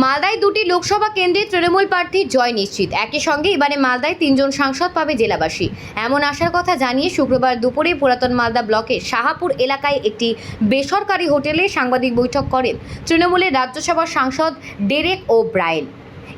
মালদায় দুটি লোকসভা কেন্দ্রে তৃণমূল প্রার্থীর জয় নিশ্চিত। একই সঙ্গে এবারে মালদায় তিনজন সাংসদ পাবে জেলাবাসী। এমন আশার কথা জানিয়ে শুক্রবার দুপুরে পুরাতন মালদা ব্লকের শাহাপুর এলাকায় একটি বেসরকারি হোটেলে সাংবাদিক বৈঠক করেন তৃণমূলের রাজ্যসভার সাংসদ ডেরেক ও ব্রায়েন।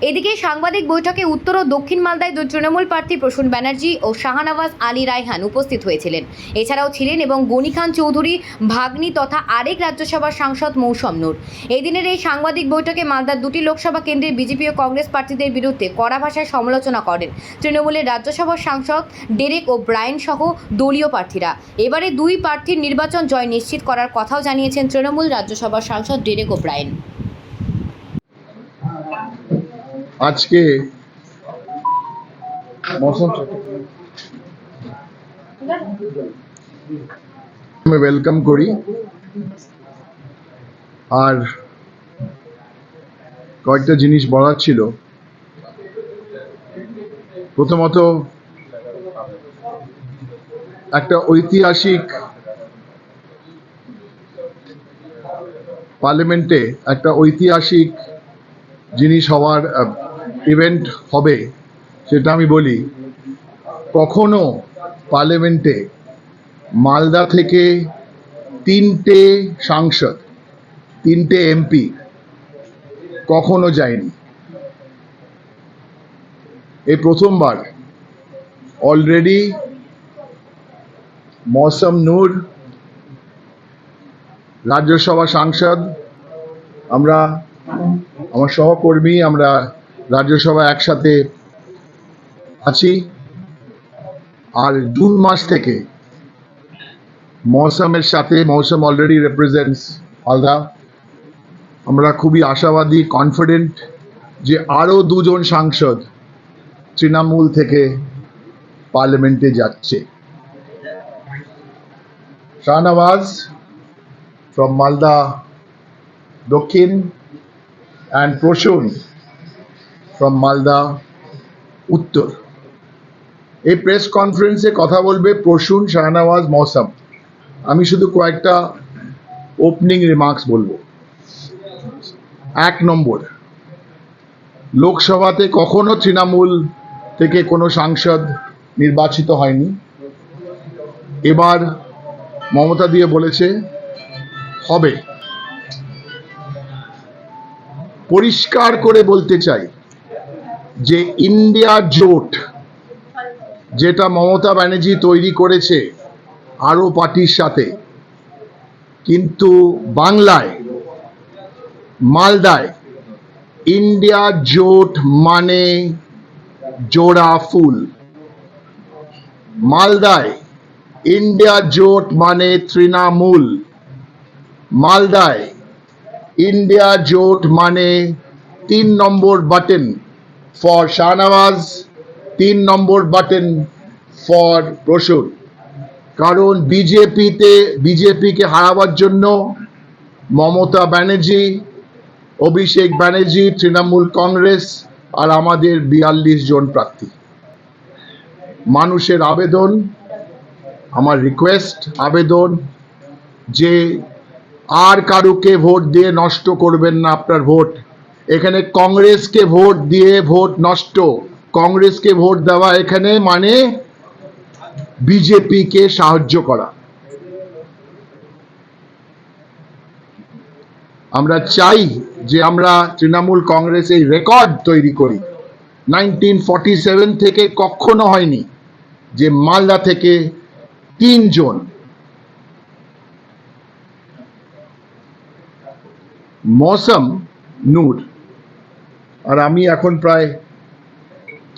এদিকে সাংবাদিক বৈঠকে উত্তর ও দক্ষিণ মালদায় দুই তৃণমূল প্রার্থী প্রসূন ব্যানার্জি ও শাহনওয়াজ আলী রায়হান উপস্থিত হয়েছিলেন। এছাড়াও ছিলেন এবং গনি খান চৌধুরী, ভাগ্নি তথা আরেক রাজ্যসভার সাংসদ মৌসম নূর। এই দিনের এই সাংবাদিক বৈঠকে মালদার দুটি লোকসভা কেন্দ্রের বিজেপি ও কংগ্রেস প্রার্থীদের বিরুদ্ধে কড়া ভাষায় সমালোচনা করেন তৃণমূলের রাজ্যসভার সাংসদ ডেরেক ও ব্রায়েন সহ দলীয় প্রার্থীরা। এবারে দুই প্রার্থীর নির্বাচন জয় নিশ্চিত করার কথাও জানিয়েছেন তৃণমূল রাজ্যসভার সাংসদ ডেরেক ও ব্রায়েন। আজকে আমি ওয়েলকাম করি। আর কয়েকটা জিনিস বলার ছিল। প্রথমত, একটা ঐতিহাসিক পার্লামেন্টে একটা ঐতিহাসিক জিনিস হওয়ার ইভেন্ট হবে, সেটা আমি বলি। কখনো পার্লামেন্টে মালদা থেকে তিনটে সাংসদ, তিনটে এমপি কখনো যায়নি। এই প্রথমবার অলরেডি মৌসম নূর, রাজ্যসভা সাংসদ, আমরা, আমার সহকর্মী, আমরা রাজ্যসভা একসাথে আছি। আর জুন মাস থেকে মৌসুমের সাথে, মৌসুম অলরেডি রিপ্রেজেন্টস মালদা আমরা খুবই আশাবাদী কনফিডেন্ট যে আরও দুজন সাংসদ তৃণমূল থেকে পার্লামেন্টে যাচ্ছে। শাহনওয়াজ ফ্রম মালদা দক্ষিণ, and Proshun from মালদা উত্তর। এই প্রেস কনফারেন্সে কথা বলবে প্রসূন শাহনওয়াজ মৌসাম। আমি শুধু কয়েকটা ওপেনিং রিমার্কস বলব। এক নম্বর, লোকসভাতে কখনো তৃণমূল থেকে কোনো সাংসদ নির্বাচিত হয়নি। এবার মমতা দিয়ে বলেছে, হবে। পরিষ্কার করে বলতে চাই যে ইন্ডিয়া জোট যেটা মমতা ব্যানার্জি তৈরি করেছে আরও পার্টির সাথে, কিন্তু বাংলায়, মালদায় ইন্ডিয়া জোট মানে জোড়া ফুল। মালদায় ইন্ডিয়া জোট মানে তৃণমূল। মালদায় ইন্ডিয়া জোট মানে তিন নম্বর বাটন। ফর শাহনওয়াজ তিন নম্বর বাটন ফর প্রসূন কারণ বিজেপিতে বিজেপিকে হারাবার জন্য মমতা ব্যানার্জি, অভিষেক ব্যানার্জি, তৃণমূল কংগ্রেস আর আমাদের বিয়াল্লিশ জন প্রার্থী। মানুষের আবেদন, আমার রিকোয়েস্ট আবেদন যে আর কারুকে ভোট দিয়ে নষ্ট করবেন না আপনার ভোট। এখানে কংগ্রেসকে ভোট দিয়ে ভোট নষ্ট। কংগ্রেসকে ভোট দেওয়া এখানে মানে বিজেপিকে সাহায্য করা। আমরা চাই যে আমরা তৃণমূল কংগ্রেস এই রেকর্ড তৈরি করি। নাইনটিন ফর্টি সেভেন থেকে কখনো হয়নি যে মালদা থেকে তিনজন মৌসম নূর আর আমি এখন প্রায়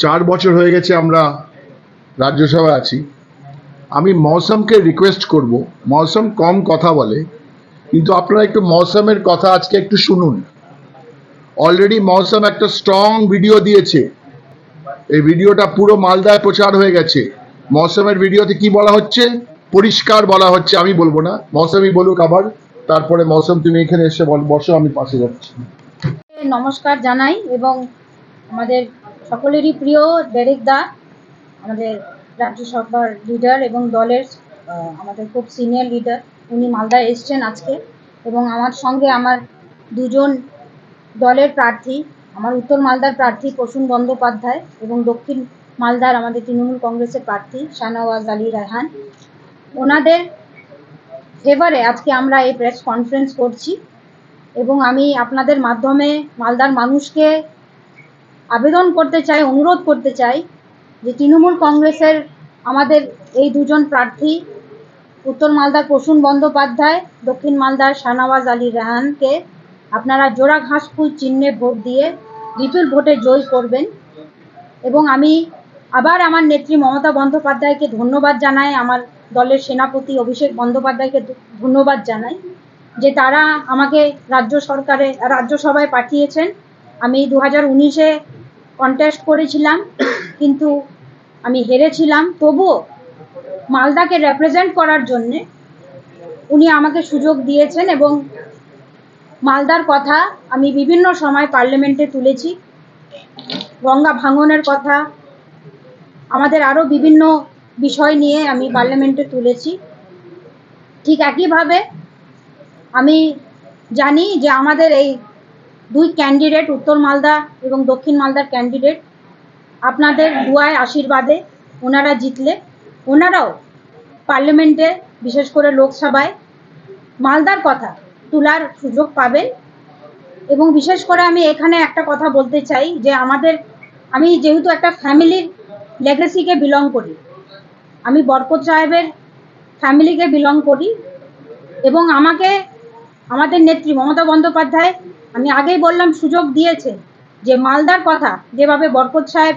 চার বছর হয়ে গেছে আমরা রাজ্যসভায় আছি। আমি মৌসমকে রিকোয়েস্ট করব। মৌসম কম কথা বলে, কিন্তু আপনারা একটু মৌসমের কথা আজকে একটু শুনুন। অলরেডি মৌসম একটা স্ট্রং ভিডিও দিয়েছে। এই ভিডিওটা পুরো মালদায় প্রচার হয়ে গেছে। মৌসমের ভিডিওতে কি বলা হচ্ছে? পরিষ্কার বলা হচ্ছে, আমি বলব না। মৌসুমই বলুক আবার, তারপরে মৌসুম, তুমি এখানে এসে বসো, আমি পাশে যাচ্ছি। নমস্কার জানাই এবং আমাদের সকলেরই প্রিয় ডেরেক দা, আমাদের রাজ্যসভার লিডার এবং দলের আমাদের খুব সিনিয়র লিডার উনি মালদায় এসছেন আজকে এবং আমার সঙ্গে আমার দুজন দলের প্রার্থী, আমার উত্তর মালদার প্রার্থী প্রসূন বন্দ্যোপাধ্যায় এবং দক্ষিণ মালদার আমাদের তৃণমূল কংগ্রেসের প্রার্থী শাহনওয়াজ আলী রায়হান। ওনাদের ফেভারে আজকে আমরা এই প্রেস কনফারেন্স করছি। এবং আমি আপনাদের মাধ্যমে মালদার মানুষকে আবেদন করতে চাই, অনুরোধ করতে চাই যে তৃণমূল কংগ্রেসের আমাদের এই দুজন প্রার্থী, উত্তর মালদার প্রসূন বন্দ্যোপাধ্যায়, দক্ষিণ মালদার শাহনওয়াজ আলী রাহানকে আপনারা জোড়া ঘাসফুল চিহ্নে ভোট দিয়ে বিপুল ভোটে জয় করবেন। এবং আমি আবার আমার নেত্রী মমতা বন্দ্যোপাধ্যায়কে ধন্যবাদ জানাই, আমার দলের সেনাপতি অভিষেক বন্দ্যোপাধ্যায়কে ধন্যবাদ জানাই। যে তারা আমাকে রাজ্য সরকারে রাজ্যসভায় পাঠিয়েছেন। আমি দু হাজার উনিশে কন্টেস্ট করেছিলাম, কিন্তু আমি হেরেছিলাম। তবুও মালদাকে রেপ্রেজেন্ট করার জন্যে উনি আমাকে সুযোগ দিয়েছেন এবং মালদার কথা আমি বিভিন্ন সময় পার্লামেন্টে তুলেছি। গঙ্গা ভাঙনের কথা, আমাদের আরও বিভিন্ন বিষয় নিয়ে আমি পার্লামেন্টে তুলেছি। ঠিক একইভাবে আমি জানি যে আমাদের এই দুই ক্যান্ডিডেট উত্তর মালদা এবং দক্ষিণ মালদার ক্যান্ডিডেট আপনাদের দুয়ায় আশীর্বাদে ওনারা জিতলে, ওনারাও পার্লামেন্টে বিশেষ করে লোকসভায় মালদার কথা তোলার সুযোগ পাবেন। এবং বিশেষ করে আমি এখানে একটা কথা বলতে চাই যে আমাদের, আমি যেহেতু একটা ফ্যামিলির লেগেসিকে বিলং করি, আমি বরকত সাহেবের ফ্যামিলিকে বিলং করি এবং আমাকে আমাদের নেত্রী মমতা বন্দ্যোপাধ্যায়, আমি আগেই বললাম, সুযোগ দিয়েছে যে মালদার কথা যেভাবে বরকত সাহেব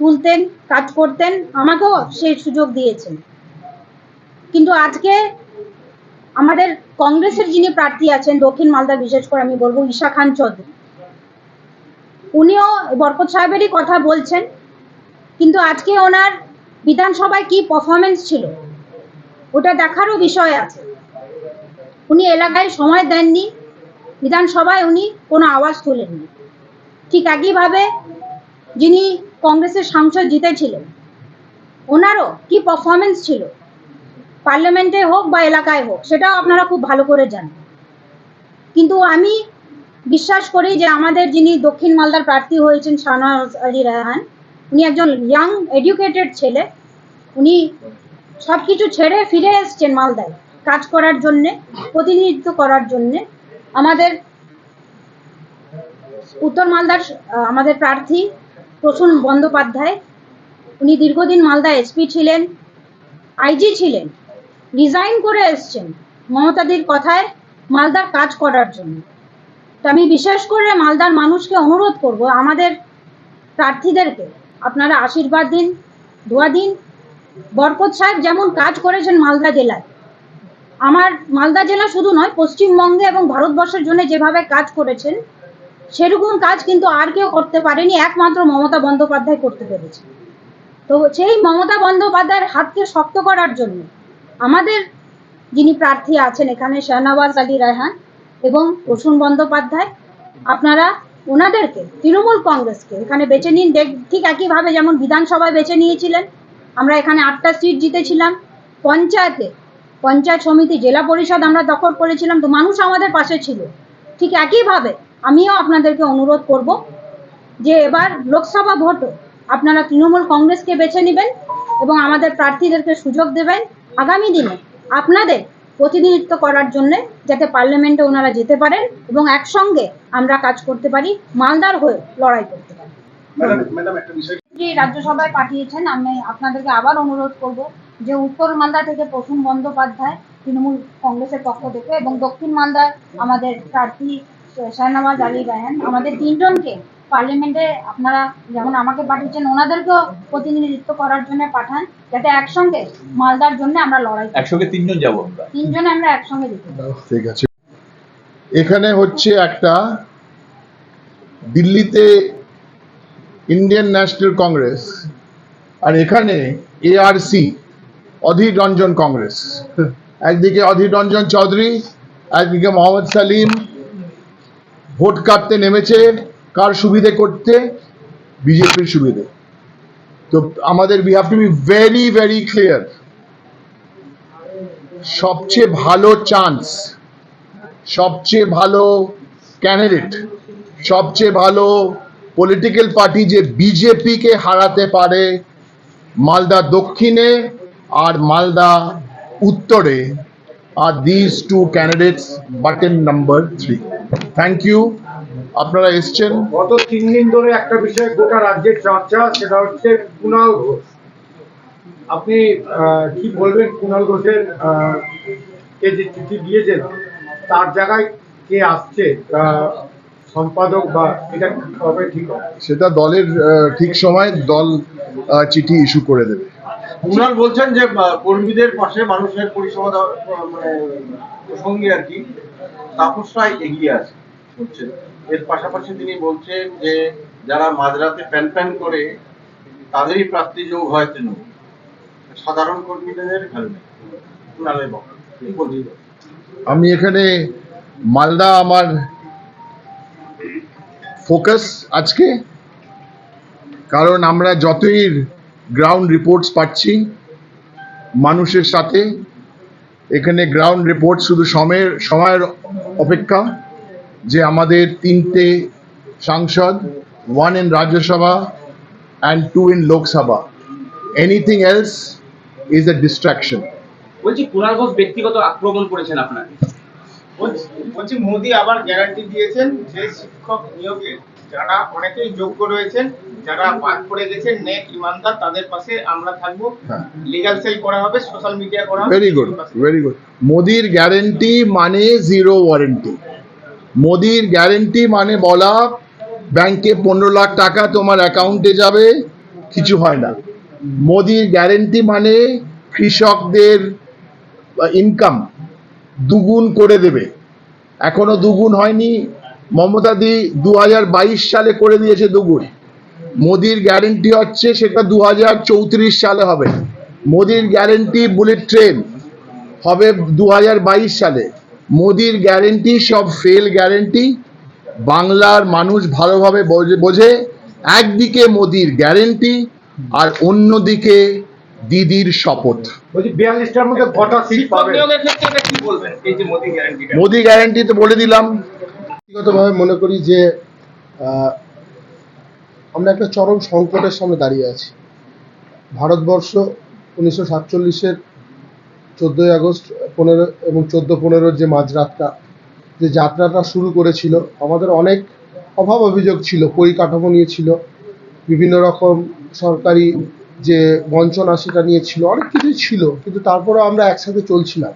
তুলতেন, কাজ করতেন, আমাকেও সেই সুযোগ দিয়েছেন কিন্তু আজকে আমাদের কংগ্রেসের যিনি প্রার্থী আছেন, দক্ষিণ মালদা বিশেষ করে আমি বলব ঈশা খান চৌধুরী, উনিও বরকত সাহেবেরই কথা বলছেন, কিন্তু আজকে ওনার বিধানসভায় কি পারফরমেন্স ছিল, ওটা দেখারও বিষয় আছে। উনি এলাকায় সময় দেননি, বিধানসভায় উনি কোনো আওয়াজ তোলেননি। ঠিক একইভাবে যিনি কংগ্রেসের সাংসদ জিতেছিলেন, ওনারও কি পারফরমেন্স ছিল? পার্লামেন্টে হোক বা এলাকায় হোক, সেটাও আপনারা খুব ভালো করে জানেন। কিন্তু আমি বিশ্বাস করি যে আমাদের যিনি দক্ষিণ মালদার প্রার্থী হয়েছেন শাহনওয়াজ আলী রায়হান, উনি একজন ইয়াং এডুকেটেড ছেলে। উনি সব কিছু ছেড়ে ফিরে এসছেন মালদায়। কাজ করার জন্যে, প্রতিনিধিত্ব করার জন্যে আমাদের উত্তর মালদার আমাদের প্রার্থী প্রসূন বন্দ্যোপাধ্যায়, উনি দীর্ঘদিন মালদা এসপি ছিলেন, আইজি ছিলেন রিজাইন করে এসছেন মমতাদির কথায় মালদার কাজ করার জন্য। তো আমি বিশেষ করে মালদার মানুষকে অনুরোধ করব, আমাদের প্রার্থীদেরকে আপনারা আশীর্বাদ দিন, দোয়া দিন। বরকত সাহেব যেমন কাজ করেছেন মালদা জেলায় আমার মালদা জেলা শুধু নয়, পশ্চিমবঙ্গে এবং ভারতবর্ষের জন্য যেভাবে কাজ করেছেন, সেরকম কাজ কিন্তু আর কেউ করতে পারেনি, একমাত্র মমতা বন্দ্যোপাধ্যায় করতে পেরেছে। তো সেই মমতা বন্দ্যোপাধ্যায়ের হাতকে শক্ত করার জন্য আমাদের যিনি প্রার্থী আছেন এখানে শাহনওয়াজ আলী রায়হান এবং প্রসূন বন্দ্যোপাধ্যায়, আপনারা ওনাদেরকে, তৃণমূল কংগ্রেসকে এখানে বেছে নিন, দেখ, ঠিক একইভাবে যেমন বিধানসভায় বেছে নিয়েছিলেন, আমরা এখানে আটটা সিট জিতেছিলাম, পঞ্চায়েতে পঞ্চায়েত সমিতি জেলা পরিষদ আমরা দখল করেছিলাম তো মানুষ আমাদের পাশে ছিল। ঠিক একইভাবে আমিও আপনাদেরকে অনুরোধ করব যে এবার লোকসভা ভোটও আপনারা তৃণমূল কংগ্রেসকে বেছে নেবেন এবং আমাদের প্রার্থীদেরকে সুযোগ দেবেন আগামী দিনে আপনাদের প্রতিনিধিত্ব করার জন্য যাতে পার্লামেন্টে ওনারা যেতে পারেন এবং একসঙ্গে আমরা কাজ করতে পারি মালদার হয়ে লড়াই করতে পারি। রাজ্যসভায় পাঠিয়েছেন আমি আপনাদেরকে আবার অনুরোধ করব যে উত্তর মালদা থেকে প্রসূন বন্দ্যোপাধ্যায় তৃণমূল কংগ্রেসের পক্ষ থেকে এবং দক্ষিণ মালদার আমাদের প্রার্থী শাহনওয়াজ আলী রায়হান আমাদের তিনজনকে পার্লামেন্টে আপনারা যেমন আমাকে পাঠিয়েছেন ওনাদেরকেও প্রতিনিধিত্ব করার জন্য পাঠান যাতে একসঙ্গে মালদার জন্য আমরা লড়াই একসঙ্গে তিনজন যাব আমরা। তিনজনে আমরা একসঙ্গে যেতে ঠিক আছে। এখানে হচ্ছে একটা দিল্লিতে ইন্ডিয়ান ন্যাশনাল কংগ্রেস আর এখানে এআরসি অধীর রঞ্জন কংগ্রেস। একদিকে অধীর রঞ্জন চৌধুরী, একদিকে মোহাম্মদ সালিম। ভোট কাটতে নেমেছে, কার সুবিধে করতে? বিজেপির সুবিধে। তো আমাদের we have to be very very clear সবচেয়ে ভালো চান্স সবচেয়ে ভালো ক্যান্ডিডেট সবচেয়ে ভালো পলিটিক্যাল পার্টি যে বিজেপিকে হারাতে পারে মালদা দক্ষিণে আর মালদা উত্তরে আর this two candidates button number three thank you আপনারা এসছেন। গত তিন দিন ধরে একটা বিষয় গোটা রাজ্যের চর্চা সেটা হচ্ছে কুণাল ঘোষ। আপনি কি বলবেন কুণাল ঘোষের কে যে চিঠি দিয়েছেন তার জায়গায় কে আসছে সম্পাদক বা এটা কবে ঠিক হবে? সেটা দলের ঠিক সময় দল চিঠি ইস্যু করে দেবে। কুণাল বলছেন যে কর্মীদের পাশে মানুষের পরিষেবা মানে প্রসঙ্গে আর কি, তাপস রায় এগিয়ে আছে হচ্ছে এর পাশাপাশি তিনি বলছেন যে, যারা মাঝরাতে প্যান প্যান করে, তাদেরই প্রার্থী যোগ হয় তৃণমূল। সাধারণ কর্মীদের আমি এখানে মালদা আমার ফোকাস আজকে, কারণ আমরা যতই গ্রাউন্ড রিপোর্টস পাচ্ছি। মানুষের সাথে। এখানে গ্রাউন্ড রিপোর্ট শুধু সময়ের সময়ের অপেক্ষা যে আমাদের তিনটে সাংসদ one in Rajya Sabha and two in Lok Sabha anything else is a distraction বলছি কুণাল ঘোষ ব্যক্তিগত আক্রমণ করেছেন আপনাকে বলছি মোদি আবার গ্যারান্টি দিয়েছেন যে শিক্ষক নিয়োগে যারা অনেকেই যোগ্য রয়েছেন যারা বাদ পড়ে গেছেন নেক ইমানদার তাদের পাশে আমরা থাকব। লিগাল সেল করা হবে সোশ্যাল মিডিয়া করা হবে। ভেরি গুড ভেরি গুড মোদির গ্যারেন্টি মানে জিরো ওয়ারেন্টি মোদির গ্যারেন্টি মানে বলা ব্যাংকে পনেরো লাখ টাকা তোমার অ্যাকাউন্টে যাবে কিছু হয় না। মোদির গ্যারেন্টি মানে কৃষকদের ইনকাম দুগুণ করে দেবে। এখনও দুগুণ হয়নি মমতা দি দু হাজার বাইশ সালে করে দিয়েছে দুগুণ। মোদির গ্যারেন্টি হচ্ছে সেটা দু হাজার চৌত্রিশ সালে হবে। মোদির গ্যারেন্টি বুলেট ট্রেন হবে দু হাজার বাইশ সালে। মোদির গ্যারেন্টি সব ফেল গ্যারেন্টি বাংলার মানুষ ভালোভাবে বোঝে বোঝে। একদিকে মোদির গ্যারেন্টি আর অন্যদিকে দিদির শপথ। মোদি গ্যারেন্টি তো বলে দিলাম। ব্যক্তিগতভাবে মনে করি যে আমরা একটা চরম সংকটের সামনে দাঁড়িয়ে আছি। ভারতবর্ষ উনিশশো সাতচল্লিশের চোদ্দোই আগস্ট, পনেরো এবং চোদ্দ পনেরোর যে মাঝরাতটা, যে যাত্রাটা শুরু করেছিল, আমাদের অনেক অভাব অভিযোগ ছিল, পরিকাঠামো নিয়ে ছিল, বিভিন্ন রকম সরকারি যে বঞ্চনা সেটা নিয়ে ছিল, অনেক কিছুই ছিল, কিন্তু তারপরেও আমরা একসাথে চলছিলাম।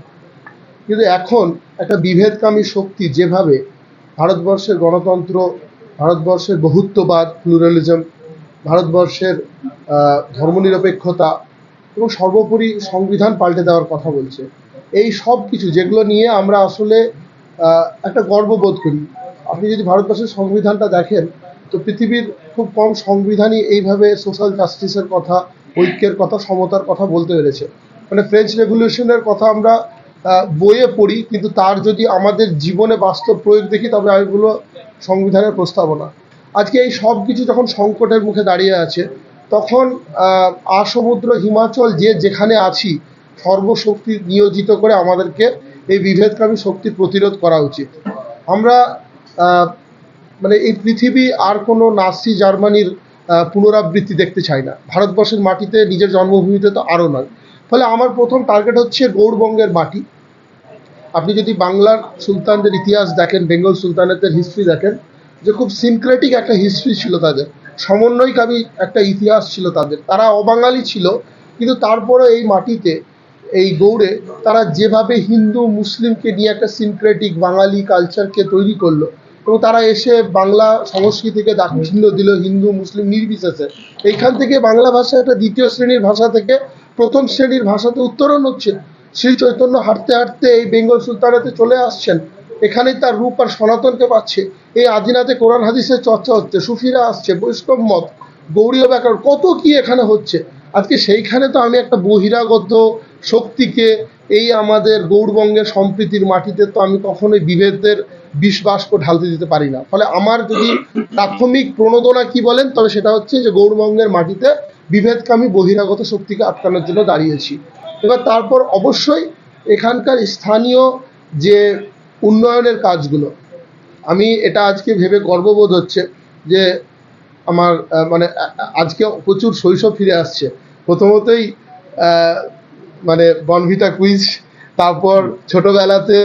কিন্তু এখন একটা বিভেদকামী শক্তি যেভাবে ভারতবর্ষের গণতন্ত্র, ভারতবর্ষের বহুত্ববাদ, প্লুরালিজম, ভারতবর্ষের ধর্মনিরপেক্ষতা এবং সর্বোপরি সংবিধান পাল্টে দেওয়ার কথা বলছে। এই সব কিছু যেগুলো নিয়ে আমরা আসলে একটা গর্ববোধ করি। আপনি যদি ভারতবর্ষের সংবিধানটা দেখেন, তো পৃথিবীর খুব কম সংবিধানই এইভাবে সোশ্যাল জাস্টিসের কথা, ঐক্যের কথা, সমতার কথা বলতে পেরেছে। মানে ফ্রেঞ্চ রেভলিউশনের কথা আমরা বইয়ে পড়ি, কিন্তু তার যদি আমাদের জীবনে বাস্তব প্রয়োগ দেখি, তবে আমি বলব সংবিধানের প্রস্তাবনা। আজকে এই সব কিছু যখন সংকটের মুখে দাঁড়িয়ে আছে, তখন আসমুদ্র, হিমাচল, যে যেখানে আছি, সর্বশক্তি নিয়োজিত করে আমাদেরকে এই বিভেদকামী শক্তি প্রতিরোধ করা উচিত। আমরা মানে এই পৃথিবী আর কোনো নাসি জার্মানির পুনরাবৃত্তি দেখতে চাই না। ভারতবর্ষের মাটিতে নিজের জন্মভূমিতে তো আরও নয়। ফলে আমার প্রথম টার্গেট হচ্ছে গৌড়বঙ্গের মাটি। আপনি যদি বাংলার সুলতানদের ইতিহাস দেখেন, বেঙ্গল সুলতানেদের হিস্ট্রি দেখেন, যে খুব সিনক্রেটিক একটা হিস্ট্রি ছিল তাদের। সমন্বয়কামী একটা ইতিহাস ছিল তাদের। তারা অবাঙালি ছিল, কিন্তু তারপরে এই মাটিতে, এই গৌড়ে তারা যেভাবে হিন্দু, মুসলিমকে নিয়ে একটা সিনক্রেটিক বাঙালি কালচারকে তৈরি করল, এবং তারা এসে বাংলা সংস্কৃতিকে দাক্ষিণ্য দিল হিন্দু, মুসলিম নির্বিশেষে। এইখান থেকে বাংলা ভাষা একটা দ্বিতীয় শ্রেণির ভাষা থেকে প্রথম শ্রেণির ভাষাতে উত্তরণ হচ্ছে। শ্রী চৈতন্য হাঁটতে হাঁটতে এই বেঙ্গল সুলতানাতে চলে আসছেন। এখানেই তার রূপ আর সনাতনকে পাচ্ছে। এই আদিনাতে কোরআন হাদিসের চর্চা হচ্ছে, সুফিরা আসছে বৈষ্ণব মত গৌরীয় ব্যাকরণ, কত কি এখানে হচ্ছে? আজকে সেইখানে তো আমি একটা বহিরাগত শক্তিকে এই আমাদের গৌড়বঙ্গের সম্প্রীতির মাটিতে তো আমি কখনোই বিভেদের বাষ্প ঢালতে দিতে পারি না। ফলে আমার যদি প্রাথমিক প্রণোদনা কি বলেন, তবে সেটা হচ্ছে যে গৌড়বঙ্গের মাটিতে বিভেদকামী বহিরাগত শক্তিকে আটকানোর জন্য দাঁড়িয়েছি। এবার তারপর অবশ্যই এখানকার স্থানীয় যে উন্নয়নের কাজগুলো, আমি এটা আজকে ভেবে গর্ববোধ হচ্ছে যে আমার মানে আজকে প্রচুর শৈশব ফিরে আসছে। প্রথমতই মানে বনভিটা কুইজ, তারপর ছোটবেলাতে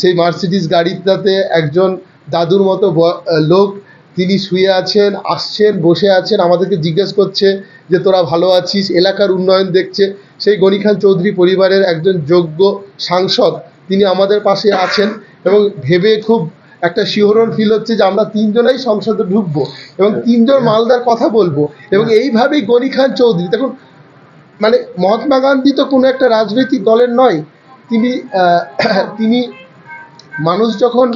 সেই মার্সিডিস গাড়িটাতে একজন দাদুর মতো লোক তিনি শুয়ে আছেন, আসছেন, বসে আছেন, আমাদেরকে জিজ্ঞেস করছে যে তোরা ভালো আছিস, এলাকার উন্নয়ন দেখছে। সেই গনি খান চৌধুরী পরিবারের একজন যোগ্য সাংসদ তিনি আমাদের পাশে আছেন এবং ভেবে খুব একটা শিহরণ ফিল হচ্ছে যে আমরা তিনজনেই সংসদে ঢুকবো এবং তিনজন মালদার কথা বলব এবং এইভাবেই গনি খান চৌধুরী, দেখুন মানে মহাত্মা গান্ধী তো কোনো একটা রাজনৈতিক দলের নয়। তিনি তিনি মানুষ যখন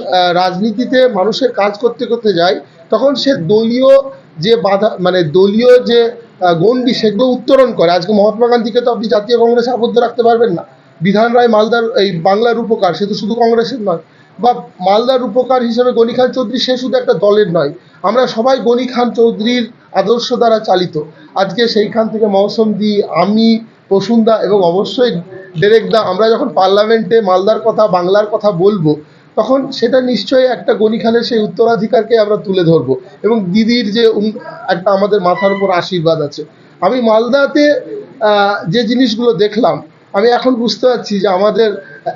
রাজনীতিতে মানুষের কাজ করতে করতে যায় তখন সে দলীয় যে বাধা মানে দলীয় যে গণ্ডি সেগুলো উত্তরণ করে। আজকে মহাত্মা গান্ধীকে তো আপনি জাতীয় কংগ্রেসে আবদ্ধ রাখতে পারবেন না। বিধান রায় মালদার, এই বাংলার উপকার সে তো শুধু কংগ্রেসের নয়। বা মালদার উপকার হিসেবে গনি খান চৌধুরী, সে শুধু একটা দলের নয়। আমরা সবাই গনি খান চৌধুরীর আদর্শ দ্বারা চালিত। আজকে সেইখান থেকে মৌসুম দি আমি প্রসুন্দা এবং অবশ্যই ডেরেকদা আমরা যখন পার্লামেন্টে মালদার কথা, বাংলার কথা বলব তখন সেটা নিশ্চয়ই একটা গনি সেই উত্তরাধিকারকে আমরা তুলে ধরবো। এবং দিদির যে একটা আমাদের মাথার উপর আশীর্বাদ আছে। আমি মালদাতে যে জিনিসগুলো দেখলাম, আমি এখন বুঝতে পারছি যে আমাদের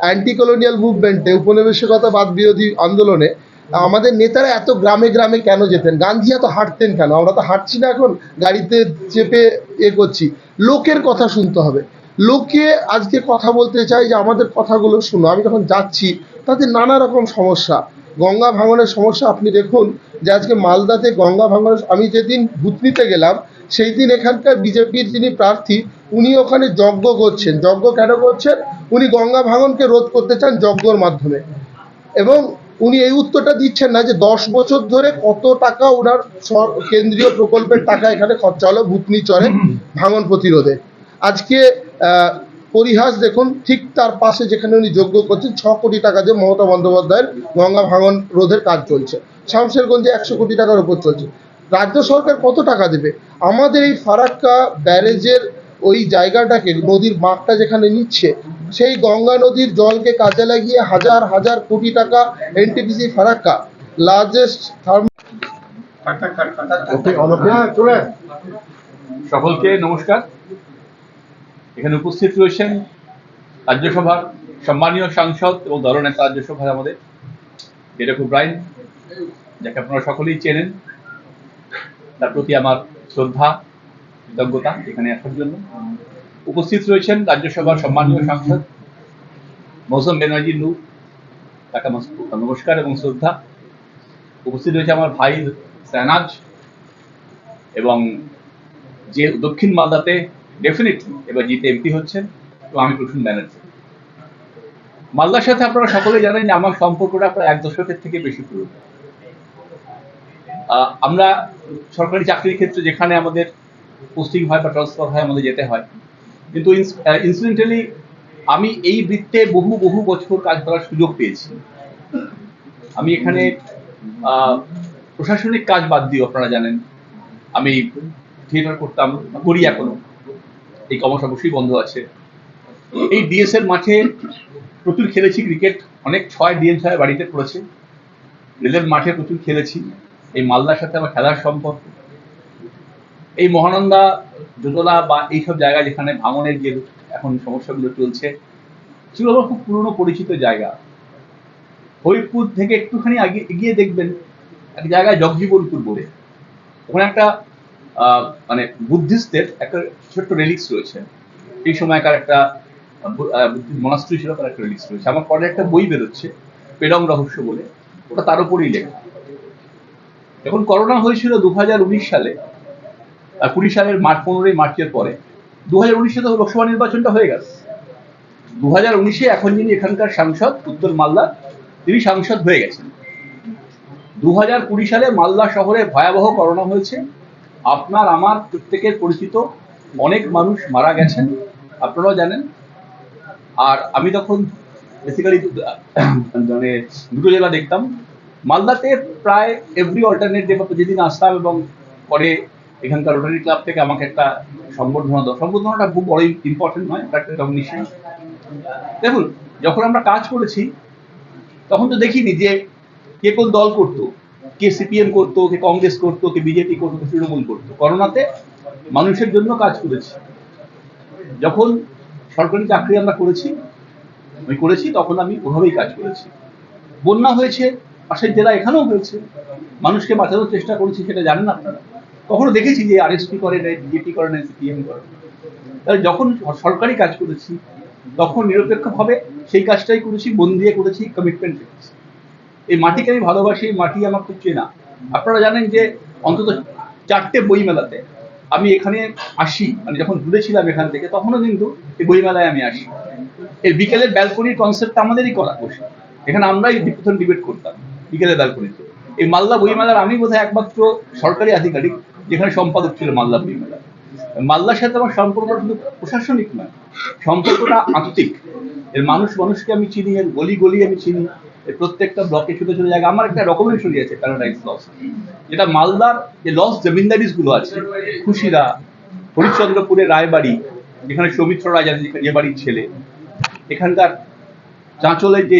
অ্যান্টি কলোনিয়াল মুভমেন্টে উপনিবেশিকতাবাদ বিরোধী আন্দোলনে, আমাদের নেতারা এত গ্রামে গ্রামে কেন যেতেন? গান্ধী এত হাঁটতেন কেন? আমরা তো হাঁটছি না এখন, গাড়িতে চেপে এ করছি। লোকের কথা শুনতে হবে। লোকে আজকে কথা বলতে চাই যে আমাদের কথাগুলো শুনো। আমি যখন যাচ্ছি তাতে নানা রকম সমস্যা। গঙ্গা ভাঙনের সমস্যা আপনি দেখুন যে আজকে মালদাতে গঙ্গা ভাঙনের আমি যেদিন ভূতনিতে গেলাম সেই দিন এখানকার বিজেপির যিনি প্রার্থী, উনি ওখানে যজ্ঞ করছেন। যজ্ঞ কেন করছেন? উনি গঙ্গা ভাঙনকে রোধ করতে চান যজ্ঞর মাধ্যমে। এবং উনি এই উত্তরটা দিচ্ছেন না যে দশ বছর ধরে কত টাকা ওনার কেন্দ্রীয় প্রকল্পের টাকা এখানে খরচা হলো, ভূতনি চরে ভাঙন প্রতিরোধে। আজকে পরিহাস দেখুন ঠিক তার পাশে যেখানে উনি যোগ্য করছেন ছ কোটি টাকা দিয়ে মমতা বন্দ্যোপাধ্যায়ের গঙ্গা ভাঙন রোধের কাজ চলছে। শামশেরগঞ্জে একশো কোটি টাকার উপর চলছে। রাজ্য সরকার কত টাকা দেবে? আমাদের এই ফারাক্কা ব্যারেজের ওই জায়গাটাকে নদীর বাঁকটা যেখানে নিচ্ছে সেই গঙ্গা নদীর জলকে কাজে লাগিয়ে হাজার হাজার কোটি টাকা এনটিপিসি ফারাক্কা লার্জেস্ট থার্ম হ্যাঁ সকলকে নমস্কার। এখানে উপস্থিত রয়েছেন রাজ্যসভার সম্মানীয় সাংসদ এবং দলনেতা রাজ্যসভায় আমাদের খুব ব্রাইন, যাকে আপনারা সকলেই চেনেন। তার প্রতি আমার শ্রদ্ধা, কৃতজ্ঞতা এখানে আসার জন্য। উপস্থিত রয়েছেন রাজ্যসভার সম্মানীয় সাংসদ মৌসুম বেনার্জি নূর, তাকে আমার নমস্কার এবং শ্রদ্ধা। উপস্থিত রয়েছে আমার ভাই সানাজ এবং যে দক্ষিণ মালদাতে ডেফিনেটলি এবার জিতে এমপি হচ্ছেন, তো আমি প্রসূন ব্যানার্জি মালদার সাথে আপনারা সকলে জানেন যে আমার সম্পর্কটা প্রায় এক দশকের থেকে বেশি পুরনো। আমরা সরকারি চাকরির ক্ষেত্রে যেখানে আমাদের পোস্টিং হয় বা ট্রান্সফার হয়, আমাদের যেতে হয়। কিন্তু ইনসিডেন্টালি আমি এই বৃত্তে বহু বহু বছর কাজ করার সুযোগ পেয়েছি। আমি এখানে প্রশাসনিক কাজ বাদ দিও, আপনারা জানেন। আমি থিয়েটার করতাম, করি এখনও। এই অবশ্যই বন্ধ আছে। এই ডিএস এর মাঠে প্রচুর খেলেছি ক্রিকেট অনেক ছয় ডিএম ছয় বাড়িতে পড়েছে রেলের মাঠে প্রচুর খেলেছি। এই মালদার সাথে আমার খেলার সম্পর্ক। এই মহানন্দা, দোতলা বা এইসব জায়গা যেখানে ভাঙনের যে এখন সমস্যাগুলো চলছে, সেগুলো আমার খুব পুরনো পরিচিত জায়গা। হরিপুর থেকে একটুখানি আগে এগিয়ে দেখবেন, এক জায়গায় জগজীবনপুর বলে। ওখানে একটা মানে বুদ্ধিস্টদের একটা ছোট্ট রেলিক্স রয়েছে। এই সময়কার একটা মনাস্ট্রি ছিল তার একটা রিলিজ রয়েছে। আমার পরে একটা বই বেরোচ্ছে, পেডং রহস্য বলে। ওটা তার উপরেই লেখা। যখন করোনা হয়েছিল দু সালে, আর কুড়ি সালের মার্চ, পনেরোই মার্চের পরে। দু হাজার উনিশে তো লোকসভা নির্বাচনটা হয়ে গেছে। দু হাজার উনিশে এখন যিনি এখানকার সাংসদ, উত্তর মালদা, তিনি সাংসদ হয়ে গেছেন। দু হাজার কুড়ি সালে মালদা শহরে ভয়াবহ করোনা হয়েছে। আপনার, আমার প্রত্যেকের পরিচিত অনেক মানুষ মারা গেছেন, আপনারাও জানেন। আর আমি তখন বেসিক্যালি মানে দুটো জেলা দেখতাম। মালদাতে প্রায় এভরি অল্টারনেট ডে যেদিন আসতাম এবং পরে এখানকার রোটারি ক্লাব থেকে আমাকে একটা সম্বর্ধনা দাও। সম্বর্ধনাটা খুব বড় ইম্পর্টেন্ট নয় রেকগনিশন দেখুন, যখন আমরা কাজ করেছি, তখন তো দেখিনি যে কে কোন দল করতো। কে সিপিএম করতো, কে কংগ্রেস করতো, কে বিজেপি করতো, কে তৃণমূল করতো। করোনাতে মানুষের জন্য কাজ করেছি। যখন সরকারি চাকরি আমরা করেছি, আমি করেছি, তখন আমি ওভাবেই কাজ করেছি। বন্যা হয়েছে, পাশের জেলা এখানেও হয়েছে। মানুষকে বাঁচানোর চেষ্টা করেছি, সেটা জানেন আপনারা। কখনো দেখেছি যে আরএসপি করে নেয় বিজেপি করে নেয় সিপিএম করে। তাহলে যখন সরকারি কাজ করেছি, তখন নিরপেক্ষভাবে সেই কাজটাই করেছি, মন দিয়ে করেছি কমিটমেন্ট রেখেছি। এই মাটিকে আমি ভালোবাসি মাটি আমার খুব চেনা। আপনারা জানেন যে অন্তত চারটে বই মেলাতে আমি এখানে আসি মানে যখন দূরে ছিলাম এখান থেকে, তখনও কিন্তু এই বইমেলায় আমি আসি। এই বিকেলের ব্যালকনির কনসেপ্ট আমাদেরই করা বসে। এখানে আমরাই প্রথম ডিবেট করতাম বিকেলের ব্যালকনিতে। এই মালদা বইমেলার আমি বোধহয় একমাত্র সরকারি আধিকারিক, যেখানে সম্পাদক ছিল মালদা বইমেলা। মালদার সাথে আমার সম্পর্কটা শুধু প্রশাসনিক নয়, সম্পর্কটা আত্মিক। এর মানুষ মানুষকে আমি চিনি, এর গলি গলি আমি চিনি। এর প্রত্যেকটা ব্লকে ছোট ছোট জায়গা আমার একটা ডকুমেন্টারি আছে প্যারাডাইস লস যেটা মালদার যে লস জমিনদারিসগুলো আছে, খুশিরা, হরিশ্চন্দ্রপুরের রায়বাড়ি, যেখানে সৌমিত্র যাদের যে বাড়ির ছেলে, এখানকার চাঁচলের যে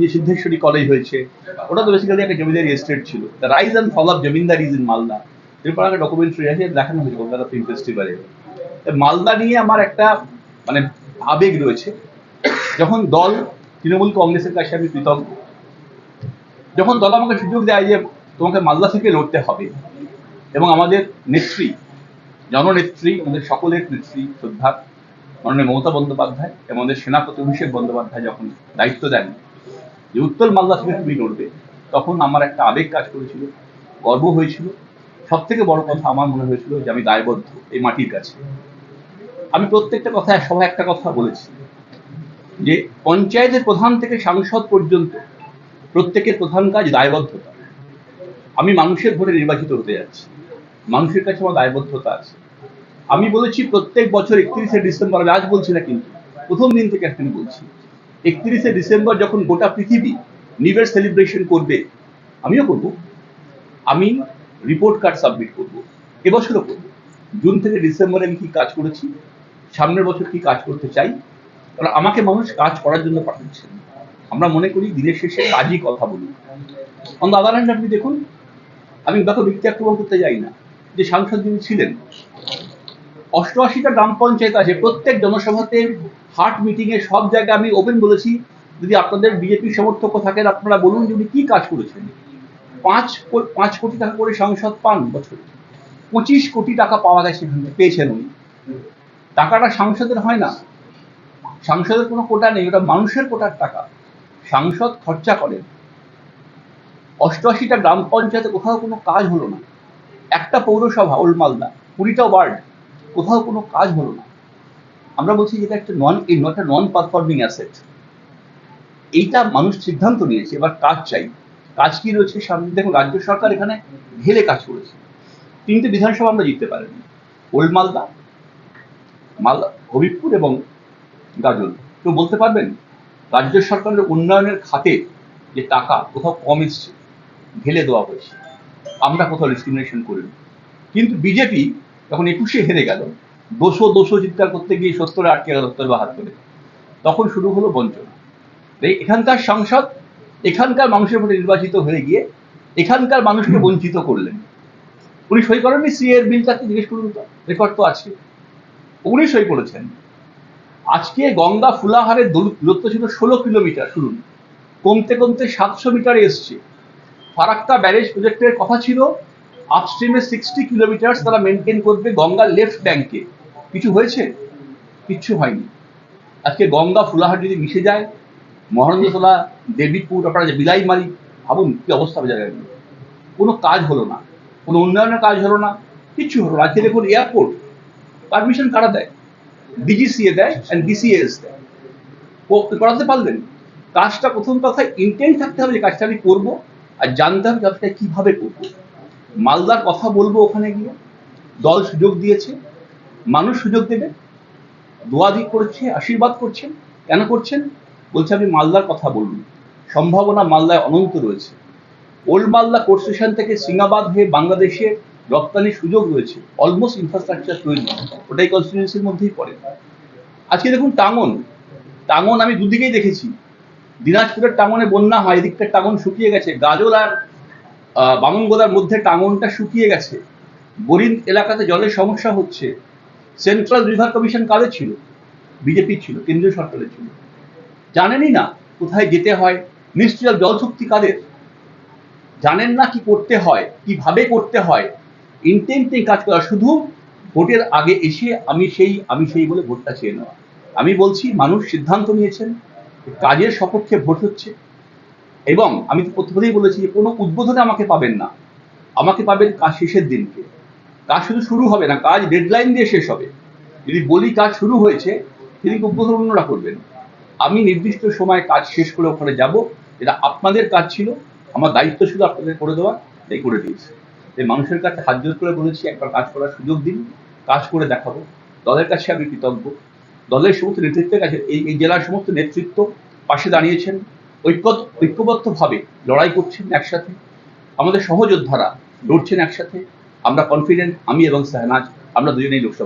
যে সিদ্ধেশ্বরী কলেজ হয়েছে, ওটা তো বেসিক্যালি একটা জমিদারি এস্টেট ছিল। The rise and fall of zamindaris in Malda. এরপর একটা ডকুমেন্টারি আছে, দেখানো হয়েছে কলকাতা ফিল্ম ফেস্টিভ্যালে মালদা নিয়ে আমার একটা মানে আবেগ রয়েছে। যখন দল তৃণমূল কংগ্রেসের কাছে আমি কৃতজ্ঞ। যখন দল আমাকে সুযোগ দেয় যে তোমাকে মালদা থেকে লড়তে হবে, এবং আমাদের নেত্রী, জননেত্রী, আমাদের সকলের নেত্রী শ্রদ্ধা মাননীয় মমতা বন্দ্যোপাধ্যায়, এবং আমাদের সেনাপতি অভিষেক বন্দ্যোপাধ্যায় যখন দায়িত্ব দেন যে উত্তর মালদা থেকে তুমি লড়বে, তখন আমার একটা আবেগ কাজ করেছিল, গর্ব হয়েছিল। সব থেকে বড় কথা আমার মনে হয়েছিল যে আমি দায়বদ্ধ এই মাটির কাছে। আমি প্রত্যেকটা কথা সবাই একটা কথা বলেছি। যে পঞ্চায়েতের প্রধান থেকে সাংসদ পর্যন্ত প্রত্যেকের প্রধান কাজ দায়বদ্ধতা। আমি মানুষের ভোটে নির্বাচিত হতে যাচ্ছি। মানুষের কাছে আমার দায়বদ্ধতা আছে। আমি বলেছি প্রত্যেক বছর একত্রিশে ডিসেম্বর, আমি আজ বলছি না কিন্তু, প্রথম দিন থেকে এখানে বলছি। একত্রিশে ডিসেম্বর যখন গোটা পৃথিবী নিউ সেলিব্রেশন করবে, আমিও করব। আমি রিপোর্ট কার্ড সাবমিট করব। এবছরও করব। জুন থেকে ডিসেম্বরে আমি কি কাজ করেছি? সামনের বছর কি কাজ করতে চাই? কারণ আমাকে মানুষ কাজ করার জন্য পাঠাচ্ছেন আমরা মনে করি দিনের শেষে কাজই কথা বলি। অন দ্য আদার হ্যান্ড আপনি দেখুন, আমি দেখো ব্যক্তি আক্রমণ করতে যাই না, যে সাংসদ যিনি ছিলেন, অষ্টআশিটা গ্রাম পঞ্চায়েত আছে, প্রত্যেক জনসভাতে হাট মিটিং এ সব জায়গায় আমি ওপেন বলেছি। যদি আপনাদের বিজেপি সমর্থক থাকেন, আপনারা বলুন যে উনি কি কাজ করেছেন। পাঁচ পাঁচ কোটি টাকা করে সাংসদ পান বছরে। পঁচিশ কোটি টাকা পাওয়া গেছে, পেয়েছেন উনি। টাকাটা সাংসদের হয় না। সাংসদের কোনো কোটা নেই, ওটা মানুষের কোটার টাকা। সাংসদ খরচা করেন অষ্টআশিটা গ্রাম পঞ্চায়েতে কোথাও কোনো কাজ হলো না। একটা পৌরসভা ওল্ড মালদা, কুড়িটা ওয়ার্ড, কোথাও কোনো কাজ হলো না। আমরা বলছি যেটা একটা নন এই একটা নন পারফর্মিং অ্যাসেট এইটা মানুষ সিদ্ধান্ত নিয়েছে, এবার কাজ চাই। কাজ কি রয়েছে সামনে? দেখুন, রাজ্য সরকার এখানে ঢেলে কাজ করেছে। তিনটে বিধানসভা আমরা জিততে পারিনি। ওল্ড মালদা মালদা, হবিবপুর এবং গাজল। কেউ বলতে পারবেন? রাজ্য সরকারের উন্নয়নের খাতে যে টাকা কোথাও কম এসছে, ঢেলে দেওয়া হয়েছে। আমরা কোথাও ডিসক্রিমিনেশন করিনি। কিন্তু বিজেপি যখন একুশে হেরে গেল দোষো দোষো চিৎকার করতে গিয়ে সত্তরে আটকে গেল সত্তর বাহাত্তরে তখন শুরু হলো বঞ্চনা। এই এখানকার সংসদ এখানকার মানুষের ভোটে নির্বাচিত হয়ে গিয়ে এখানকার মানুষকে বঞ্চিত করলেন। উনি সই করেননি সি এর বিলটাকে জিজ্ঞেস করুন রেকর্ড তো আছে। উনি সই করেছেন। আজকে গঙ্গা ফুলাহারের দূর- দূরত্ব ছিল ষোলো কিলোমিটার, শুনুন। কমতে কমতে সাতশো মিটারে এসছে। ফারাক্কা ব্যারেজ প্রজেক্টের কথা ছিল আপস্ট্রিমে সিক্সটি কিলোমিটার তারা মেনটেন করবে গঙ্গা লেফট ব্যাংকে কিছু হয়েছে? কিচ্ছু হয়নি। আজকে গঙ্গা ফুলাহার যদি মিশে যায় মহেন্দ্রতলা দেবীপুর আপনারা যে বিলাইমারি ভাবুন কি অবস্থা হবে জায়গাগুলো কোনো কাজ হলো না। কোনো উন্নয়নের কাজ হলো না। কিচ্ছু হলো না। আজকে দেখুন এয়ারপোর্ট পারমিশন কারা দেয়? ডিজিসিএ দেয় অ্যান্ড ডিসিএস দেয়। করাতে পারলেন কাজটা প্রথম কথা ইন্টেন্ট থাকতে হবে যে কাজটা আমি করব আর জানতে হবে কাজটা কীভাবে করব। মালদার কথা বলব ওখানে গিয়ে। দল সুযোগ দিয়েছে। মানুষ সুযোগ দেবে। দোয়াদি করছে, আশীর্বাদ করছেন। কেন করছেন? বলছে আপনি মালদার কথা বলুন সম্ভাবনা মালদায় অনন্ত রয়েছে। ওল্ড মালদা কোর্ট স্টেশন থেকে সিঙ্গাবাদ হয়ে বাংলাদেশে রপ্তানির সুযোগ রয়েছে অলমোস্ট ইনফ্রাস্ট্রাকচার তৈরি ওটাই কনস্টিটিউন্সির মধ্যেই পড়ে। আজকে দেখুন টাঙ্গন টাঙ্গন আমি দুদিকেই দেখেছি। দিনাজপুরের টাঙনে বন্যা হয় এদিকটার টাঙন শুকিয়ে গেছে, গাজল আর বামনগোদার মধ্যে টাঙনটা শুকিয়ে গেছে। বরিন এলাকাতে জলের সমস্যা হচ্ছে। সেন্ট্রাল রিভার কমিশন কাদের ছিল? বিজেপি ছিল, কেন্দ্রীয় সরকারের ছিল। জানেনই না কোথায় যেতে হয় মিনিস্ট্রিয়াল জল শক্তি কাদের? জানেন না কি করতে হয়, কীভাবে করতে হয়? ইন্টেন্ট কাজ করা, শুধু ভোটের আগে এসে আমি সেই আমি সেই বলে ভোটটা চেয়ে নেওয়া। আমি বলছি, মানুষ সিদ্ধান্ত নিয়েছেন, কাজের সপক্ষে ভোট হচ্ছে। এবং আমি তো প্রথমেই বলেছি যে, কোনো উদ্বোধনে আমাকে পাবেন না। আমাকে পাবেন কাজ শেষের দিনকে। কাজ শুধু শুরু হবে না, কাজ ডেডলাইন দিয়ে শেষ হবে। যদি বলি কাজ শুরু হয়েছে সেদিকে উদ্বোধন অন্যরা করবেন। আমি নির্দিষ্ট সময় কাজ শেষ করে ওখানে যাব। এটা আপনাদের কাজ ছিল, আমার দায়িত্ব ছিল আপনাদের করে দেওয়া তাই করে দিয়েছি। তাই মানুষের কাছে হাত জোর করে বলেছি, একবার কাজ করার সুযোগ দিন, কাজ করে দেখাবো। দলের কাছে আমি কৃতজ্ঞ। দলের সমস্ত নেতৃত্বের কাছে, এই এই জেলার সমস্ত নেতৃত্ব পাশে দাঁড়িয়েছেন। ঐক্য, ঐক্যবদ্ধভাবে লড়াই করছেন একসাথে। আমাদের সহযোদ্ধারা লড়ছেন একসাথে। আমরা কনফিডেন্ট আমি এবং শাহনাজ, আমরা দুজনেই লোকসভা।